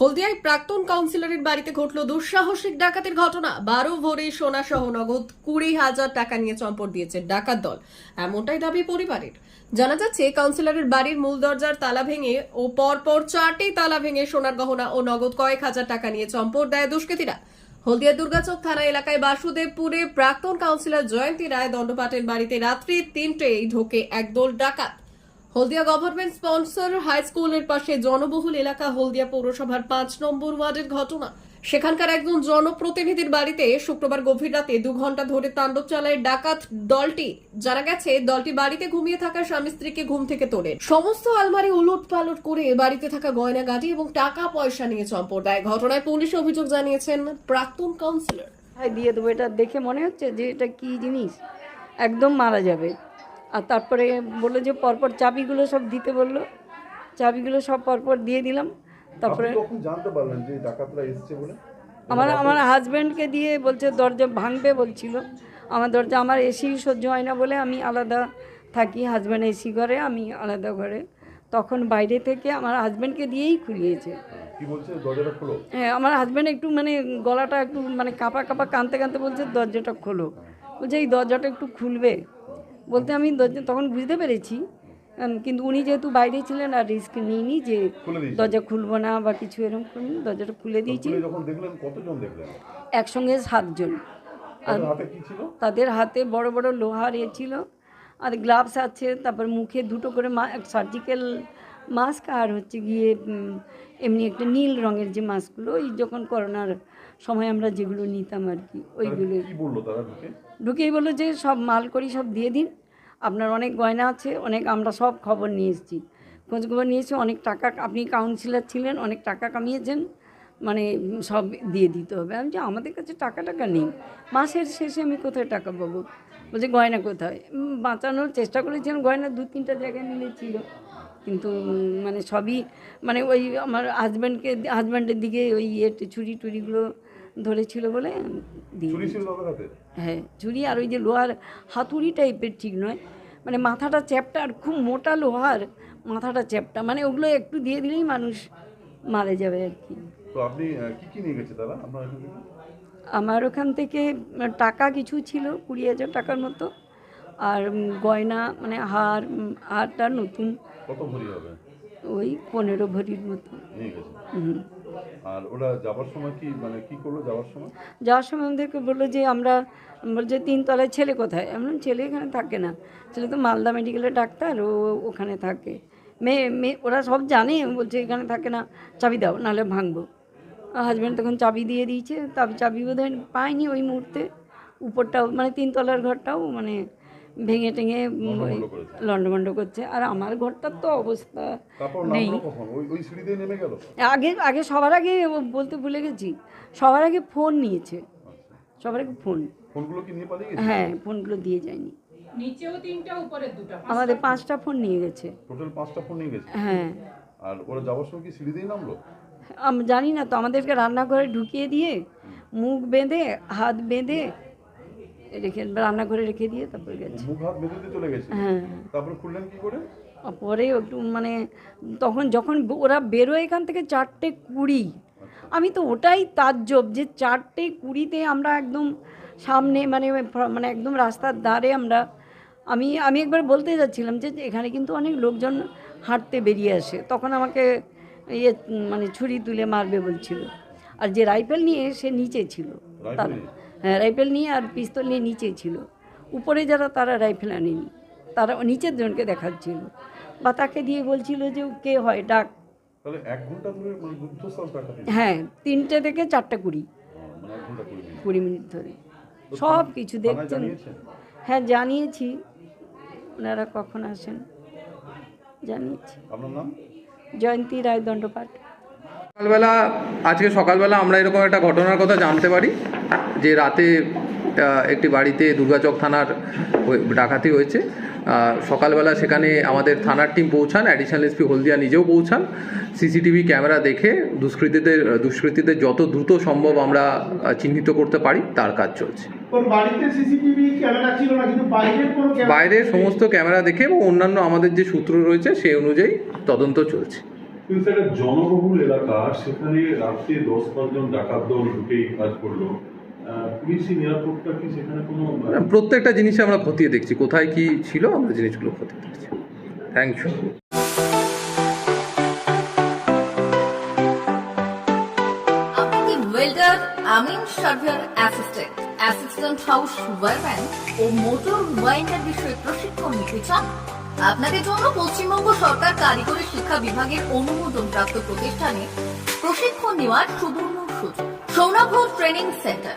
হলদিয়ায় প্রাক্তন কাউন্সিলরের বাড়িতে ঘটল দুঃসাহসিক ডাকাতির ঘটনা। বারো ভরি সোনা সহ নগদ কুড়ি হাজার টাকা নিয়ে চম্পট দিয়েছে ডাকাত দল। এমনটাই দাবি পরিবারের। জানা যাচ্ছে, কাউন্সিলরের বাড়ির মূল দরজার তালা ভেঙে ও পরপর চারটি তালা ভেঙে সোনার গহনা ও নগদ কয়েক হাজার টাকা নিয়ে চম্পট দেয় দুষ্কৃতীরা। হলদিয়া দুর্গাচক থানা এলাকায় বাসুদেবপুরে প্রাক্তন কাউন্সিলর জয়ন্তী রায় দণ্ডপাটের বাড়িতে রাত্রি তিনটেই ঢোকে একদল ডাকাত। হলদিয়া গভর্নমেন্ট স্পন্সর হাই স্কুলের পাশে জনবহুল এলাকা হলদিয়া পৌরসভার পাঁচ নম্বর ওয়ার্ডের ঘটনা। সেখানকার একজন জনপ্রতিনিধির বাড়িতে শুক্রবার গভীর রাতে দু ঘণ্টা ধরে তাণ্ডব চালায় ডাকাত দলটি। জানা গেছে, দলটি বাড়িতে ঘুমিয়ে থাকা স্বামী স্ত্রীকে ঘুম থেকে তোলে। সমস্ত আলমারি উলট পালট করে বাড়িতে থাকা গয়না গাড়ি এবং টাকা পয়সা নিয়ে চম্পট দেয়। ঘটনায় পুলিশ অভিযোগ জানিয়েছেন, প্রাক্তন কাউন্সিলর দিয়ে দেবো। এটা দেখে মনে হচ্ছে যে এটা কি জিনিস? একদম মারা যাবে। আর তারপরে বলল যে পরপর চাবিগুলো সব দিতে বলল। চাবিগুলো সব পরপর দিয়ে দিলাম। তারপরে জানতে পারলেন যে ডাকাতরা এসেছে বলে? আমার আমার হাজব্যান্ডকে দিয়ে বলছে দরজা ভাঙবে বলছিল। আমার দরজা আমার এসি সহ্য হয় না বলে আমি আলাদা থাকি হাজব্যান্ড এসি ঘরে আমি আলাদা ঘরে। তখন বাইরে থেকে আমার হাজব্যান্ডকে দিয়েই খুলিয়েছে। হ্যাঁ আমার হাজব্যান্ড একটু মানে গলাটা একটু মানে কাঁপা কাঁপা কাঁদতে কাঁদতে বলছে দরজাটা খোলো। বলছে এই দরজাটা একটু খুলবে। বলতে আমি দরজা তখন বুঝতে পেরেছি কিন্তু উনি যেহেতু বাইরে ছিলেন আর রিস্ক নিইনি যে দরজা খুলবো না বা কিছু এরকম করিনি দরজাটা খুলে দিয়েছি। একসঙ্গে সাতজন। তাদের হাতে কি ছিল? তাদের হাতে বড় বড় লোহার এ ছিল আর গ্লাভস আছে তারপর মুখে দুটো করে সার্জিক্যাল মাস্ক আর হচ্ছে গিয়ে এমনি একটা নীল রঙের যে মাস্কগুলো ওই যখন করোনার সময় আমরা যেগুলো নিতাম আর কি ওইগুলো। ঢুকেই বলল যে সব মাল করি সব দিয়ে দিন আপনার অনেক গয়না আছে, অনেক আমরা সব খবর নিয়ে এসেছি। খোঁজখবর নিয়েছি অনেক টাকা, আপনি কাউন্সিলর ছিলেন, অনেক টাকা কামিয়েছেন মানে সব দিয়ে দিতে হবে। আমি যে আমাদের কাছে টাকা টাকা নেই। মাসের শেষে আমি কোথায় টাকা পাবো? বলছে, গয়না কোথায়? বাঁচানোর চেষ্টা করেছিলাম, গয়না দু তিনটা জায়গায় মিলেছিল। কিন্তু মানে সবই মানে ওই আমার হাজব্যান্ডকে হাজব্যান্ডের দিকে ওই ইয়ে ছুরি টুরিগুলো ধরেছিল বলে দিয়ে হ্যাঁ ঝুড়ি আর ওই যে লোহার হাতুড়ি টাইপের ঠিক নয়। মানে মাথাটা চ্যাপটা আর খুব মোটা লোহার মাথাটা চ্যাপটা মানে ওগুলো একটু দিয়ে দিলেই মানুষ মারা যাবে আর কি। আমার ওখান থেকে টাকা কিছু ছিল কুড়ি হাজার টাকার মতো। আর গয়না মানে হার হারটা নতুন। ওই পনেরো ভরির মতো। হুম। আর ওরা যাবার সময় কি মানে কি করল যাওয়ার সময়? যাওয়ার সময় আমাদেরকে বলল যে আমরা বলছে তিনতলায় ছেলে কোথায়? এমন ছেলে এখানে থাকে না। ছেলে তো মালদা মেডিকেলের ডাক্তার, ও ওখানে থাকে। মেয়ে মেয়ে, ওরা সব জানে। বলছে, এখানে থাকে না, চাবি দাও, নাহলে ভাঙবো। হাজব্যান্ড তখন চাবি দিয়ে দিয়েছে। তবে চাবি বোধ পায়নি ওই মুহূর্তে। উপরটাও মানে তিনতলার ঘরটাও মানে ভেঙে টেঙে লন্ডভন্ড করেছে। করছে। আর আমার ঘরটার তো অবস্থা নেই। আগে আগে সবার আগে বলতে ভুলে গেছি। সবার আগে ফোন নিয়েছে। সবার আগে ফোন। ফোনগুলো কি নিয়ে পালিয়ে গেছে? হ্যাঁ ফোনগুলো দিয়ে যায়নি। নিচেও তিনটা উপরে দুটো আমাদের পাঁচটা ফোন নিয়ে গেছে। টোটাল পাঁচটা ফোন নিয়ে গেছে? হ্যাঁ। আর ওরা যাওয়ার সময় কি সিঁড়ি দিয়ে নামলো? আমি জানি না তো। আমাদেরকে রান্নাঘরে ঢুকিয়ে দিয়ে মুখ বেঁধে হাত বেঁধে রেখে রান্নাঘরে রেখে দিয়ে তারপর গেছে। মুখ হাত বেঁধে চলে গেছে? হ্যাঁ। তারপরে খুললেন কি করে? পরে একটু মানে তখন যখন ওরা বেরোয় এখান থেকে চারটে কুড়ি। আমি তো ওটাই তাজ্জব যে চারটে কুড়িতে আমরা একদম সামনে মানে মানে একদম রাস্তার ধারে আমরা আমি আমি একবার বলতে যাচ্ছিলাম যে এখানে কিন্তু অনেক লোকজন হাঁটতে বেরিয়ে আসে। তখন আমাকে ইয়ে মানে ছুরি তুলে মারবে বলছিল। আর যে রাইফেল নিয়ে সে নিচে ছিল। তার রাইফেল নিয়ে আর পিস্তল নিয়ে নিচে ছিল। উপরে যারা তারা রাইফেল আনেনি। তারা নিচের জনকে দেখাচ্ছিল। বা তাকে দিয়ে বলছিল যে কে হয় ডাক। তাহলে এক ঘণ্টা ধরে মানে হ্যাঁ তিনটে থেকে চারটা কুড়ি। মানে এক ঘণ্টা কুড়ি মিনিট। ধরে। সব কিছু দেখছেন। হ্যাঁ জানিয়েছি। ওনারা কখন আসেন? জানিয়েছি। জয়ন্তী রায় দণ্ডপাঠ। সকালবেলা আজকে সকালবেলা আমরা এরকম একটা ঘটনার কথা জানতে পারি। যে রাতে একটি বাড়িতে দুর্গাচক থানার হয়ে- ডাকাতি হয়েছে সকালবেলা সেখানে আমাদের থানার টিম পৌঁছান অ্যাডিশনাল এসপি হলদিয়া নিজেও পৌঁছান সিসিটিভি ক্যামেরা দেখে দুষ্কৃতীদের দুষ্কৃতীদের যত দ্রুত সম্ভব আমরা চিহ্নিত করতে পারি তার কাজ চলছে। তোর বাড়িতে সিসিটিভি ক্যামেরা ছিল না কিন্তু বাইরের কোনো ক্যামেরা বাইরের সমস্ত ক্যামেরা দেখে এবং অন্যান্য আমাদের যে সূত্র রয়েছে সেই অনুযায়ী তদন্ত চলছে। কিন্তু জনবহুল এলাকা সেখানে রাত্রে দশ পাঁচজন ডাকাত দল ঢুকেই কাজ করল। প্রত্যেকটা জিনিসে আমরা খতিয়ে দেখছি। কোথায় কি ছিল আমরা জিনিসগুলো খতিয়ে দেখছি। থ্যাংক ইউ আপনি ওয়েল্ডার আমিন surveyor assistant assistant house wireman ও মোটর ওয়াইন্ডার বিষয়ে প্রশিক্ষণ নিতে চান? আপনাদের জন্য পশ্চিমবঙ্গ সরকার কারিগরি শিক্ষা বিভাগের অনুমোদন প্রাপ্ত প্রতিষ্ঠানে প্রশিক্ষণ নেওয়ার সুবর্ণ সুযোগ। Sounav training centre.